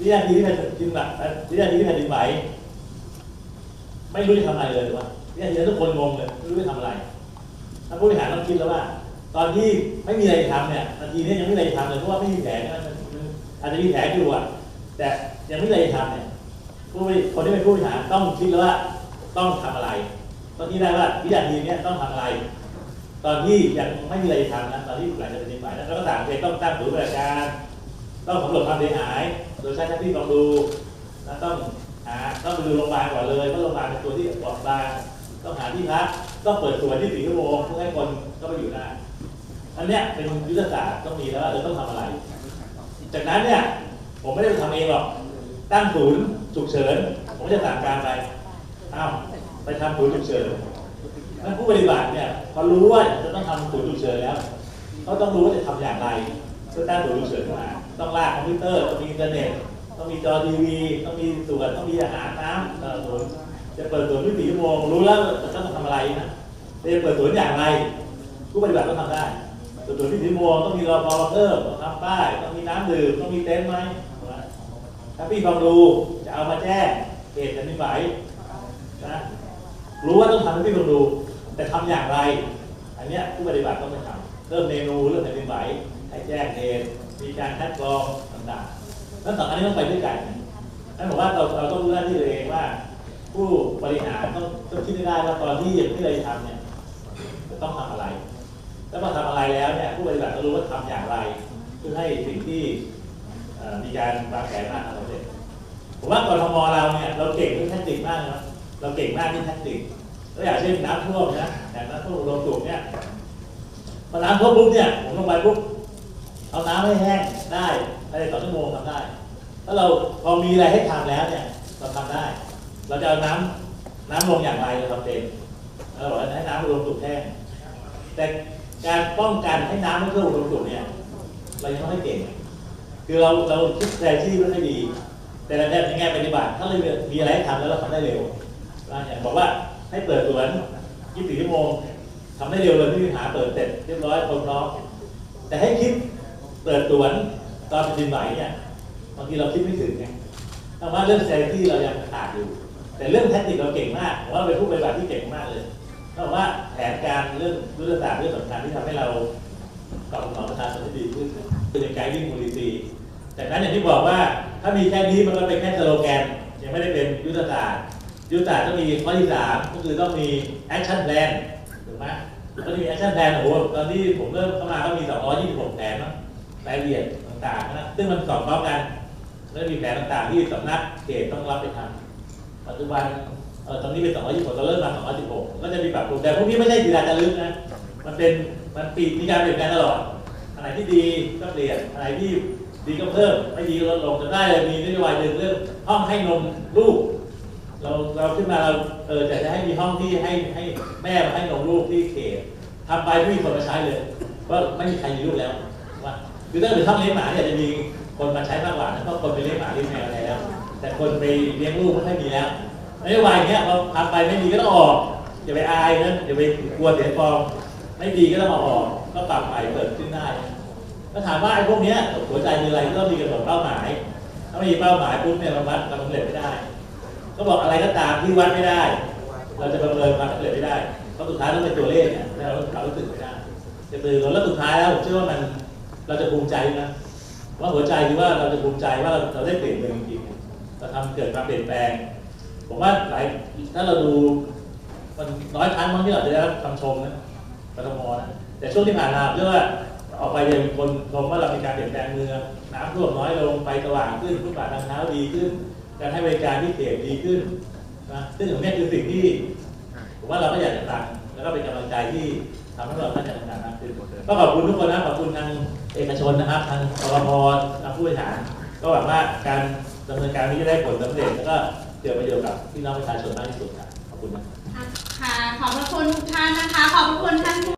วินาทีที่แผ่นดินไหววินาทีที่แผ่นดินไหวไม่รู้จะทำอะไรเลยหรือว่าวินาทีนั้นทุกคนงงเลยไม่รู้จะทำอะไรท่านผู้บริหารต้องคิดแล้วว่า ตอนที่ไม่มีอะไรทำเนี่ยนาทีนี้ยังไม่มีอะไรทำเลยเพราะว่าไม่มีแผนอาจจะมีแผนอยู่อะแต่ยังไม่มีอะไรทำเนี่ยผู้บริคนที่เป็นผู้บริหารต้องคิดแล้วว่าต้องทำอะไรต้องคิดได้ว่าวินาทีเนี้ยต้องทำอะไร ตอนที่ยังไม่มีอะไรทำนะตอนที่หลังจากเป็นฝ่ายแล้วก็ต่างเทศต้องตั้งศูนย์บริการ ต้องสำรวจความเสียหาย โดยใช้หน้าที่ลองดูนะต้องหาต้องไปดูโรงพยาบาลก่อนเลยเพราะโรงพยาบาลเป็นตัวที่ปลอดบางต้องหาที่พักต้องเปิดสวนที่สี่ชั่วโมงเพื่อให้คนก็ไปอยู่ได้อันเนี้ยเป็นยุทธศาสตร์ต้องมีแล้วว่าเราต้องทำอะไร จากนั้นเนี่ยผมไม่ได้ไปทำเองหรอกตั้งศูนย์ฉุกเฉินผมจะสั่งการไปอ้าวไปทำศูนย์ฉุกเฉินนั้นผู้ปฏิบัติเนี่ยพอรู้ว่าจะต้องทำศูนย์ฉุกเฉินแล้วเขาต้องรู้ว่าจะทำอย่างไรเพื่อตั้งศูนย์ฉุกเฉินขึ้นมา ต้องลากคอมพิวเตอร์ต้องมีอินเทอร์เน็ตต้องมีจอทีวีต้องมีส่วนต้องมีอาหารน้ำเอ่อศูนจะเปิดศูนย์24ชั่วโมงรู้แล้วจะต้องทำอะไรนะจะเปิดศูนอย่างไรผู้ปฏิบัติต้องทำได้เปิดศูนย์24ชั่วโมงต้องมีรอพอเพิ่มต้องทำป้ายต้องมีน้ำดื่มต้องมีเต็นท์ไหมถ้าพี่ฟังดูจะเอามาแจ้งเหตุแผ่นดินไหวนะรู้ว่าต้องทำให้พี่ฟังดู แต่ทำอย่างไร อันเนี้ยผู้ปฏิบัติต้องไปทำเริ่มเมนูเรื่องแผ่นดินไหว ให้แจ้งเหตุมีการคัดกรองต่างๆทั้งสองอันนี้ต้องไปด้วยกันนั่นบอกว่าเราเราต้องรู้หน้าที่ตัวเองว่า ผู้บริหารต้องต้องคิดได้ว่าตอนที่ยังไม่ได้ทำเนี่ยจะต้องทำอะไร แล้วพอทำอะไรแล้วเนี่ยผู้ปฏิบัติต้องรู้ว่าทำอย่างไร เพื่อให้สิ่งที่มีการวางแผนมากครับเด็ผมว่ากรทมเราเนี่ยเราเก่งเรื่องแท็กติกมากนะเราเก่งมากที่แท็กติกตัวอย่างเช่นน้ำท่วมนะอย่างน้ำท่วมลงสูงเนี่ยพอน้ำท่วมปุ๊บเนี่ยผมลงไปปุ๊บ เอาน้ำให้แห้งได้ภายในสองชั่วโมงทำได้ถ้าเราพอมีอะไรให้ทำแล้วเนี่ยเราทำได้ เราจะเอาน้ำน้ำลงอย่างไรเราทำเป็นเราบอกให้น้ำลงสู่แห้งแต่การป้องกันให้น้ำไม่ท่วมลงสู่เนี่ยเรายังต้องให้เก่งคือเราเราคิดแทนที่ไม่ค่อยดี แต่ในแง่ปฏิบัติถ้าเรามีอะไรให้ทำแล้วเราทำได้เร็วว่าอย่างบอกว่าให้เปิดสวน24ชั่วโมงทำได้เร็วเลยไม่มีปัญหาเปิดเสร็จเรียบร้อยคนพร้อมแต่ให้คิด เปิดสวนตอนเป็นดินไหวเนี่ยบางทีเราคิดไม่ถึงไงเพราะว่าเรื่องแทนที่เรายังขาดอยู่ แต่เรื่องแทคนิคเราเก่งมากผมว่าเป็นผู้ปฏิบัติที่เก่งมากเลยเพราะว่าแผนการเรื่องยุทธศาสตร์เรื่องสำคัญที่ทำให้เราตอบสนองประชาชนได้ดีขึ้นคือในกด์วิ่งมูลนิธิจากนั้นอย่างที่บอกว่าถ้ามีแค่นี้มันก็เป็นแค่สโลแกนยังไม่ได้เป็นยุทธศาสตร์ยุทธศาสตร์ต้องมีข้อที่สามก็คือต้องมีแอคชั่นแพลนถูกไหมต้องมีแอคชั่นแพลนโอ้โหตอนที่ผมเริ่มเข้ามาก็มี 226 แผนเนาะ รายละเอียดต่างๆนะซึ่งมันสอดคล้องกัน แล้วมีแผนต่างๆที่สำนักเขตต้องรับไปทำปัจจุบันเออตอนนี้เป็น226เราเริ่มมา216ก็จะมีปรับปรุงแต่พวกนี้ไม่ใช่ดีดาจะลึกนะ มันเป็นมันปีมีการเปลี่ยนแปลงตลอดอันไหนที่ดีก็เปลี่ยนอันไหนที่ดีก็เพิ่มไม่ดีก็ลดลงจนได้เลยมีนโยบายหนึ่งเรื่องห้องให้นมลูก เราเราขึ้นมาเราเออจะจะให้มีห้องที่ให้ให้แม่มาให้นมลูกที่เขตทำไปไม่มีคนมาใช้เลยว่าไม่มีใครมีลูกแล้ว คือถ้าเป็นห้องเลี้ยงหมาเนี่ยจะมีคนมาใช้มากกว่านะเพราะคนไปเลี้ยงหมาเลี้ยงแมวอะไรแล้ว แต่คนไปเลี้ยงลูกไม่ค่อยมีแล้วนโยบายเงี้ยเราทำไปไม่ดีก็ต้องออกอย่าไปอายนะอย่าไปกลัวเสียฟอร์มไม่ดีก็ต้องเอาออกก็ปรับใหม่เปิดขึ้นได้ถ้าถามว่าไอ้พวกเนี้ยหัวใจคือะไรก็ต้องมีกำหนดเป้าหมาย ถ้าไม่มีเป้าหมายปุ๊บเนี่ยเราวัดความสำเร็จไม่ได้ ก็บอกอะไรก็ตามที่วัดไม่ได้ เราจะประเมินความสำเร็จไม่ได้เพราะสุดท้ายต้องเป็นตัวเลขเนี่ยเราเรารู้สึกไม่ได้จะตื่นแล้วสุดท้ายแล้วผมเชื่อว่ามัน เราจะภูมิใจนะว่าหัวใจคือว่าเราจะภูมิใจว่าเราเราได้เปลี่ยนแปลงจริงๆเราทำเกิดความเปลี่ยนแปลง ผมว่าหลายถ้าเราดูมันน้อยครั้งมั้งที่เราจะได้รับคำชมนะกทมนะแต่ช่วงที่ผ่านมาเชื่อว่าออกไปยังคนชมว่าเรามีการเปลี่ยนแปลงเมืองน้ำท่วมน้อยลงไฟสว่างขึ้นฟุตบาททางเท้าดีขึ้น การให้บริการที่เขตดีขึ้นนะซึ่งตรงนี้คือสิ่งที่ ผมว่าเราก็อยากจะฟังแล้วก็เป็นกำลังใจที่ ทำให้เราท่านจะทำงานมากขึ้นก็ขอบคุณทุกคนนะขอบคุณทางเอกชนนะครับ ทางกรพทางผู้บริหาร ก็หวังว่าการดำเนินการนี้จะได้ผลสำเร็จแล้วก็เกิดประโยชน์กับพี่น้องประชาชนมากที่สุดครับขอบคุณนะค่ะขอบพระคุณทุกท่านนะคะ ขอบพระคุณท่านผู้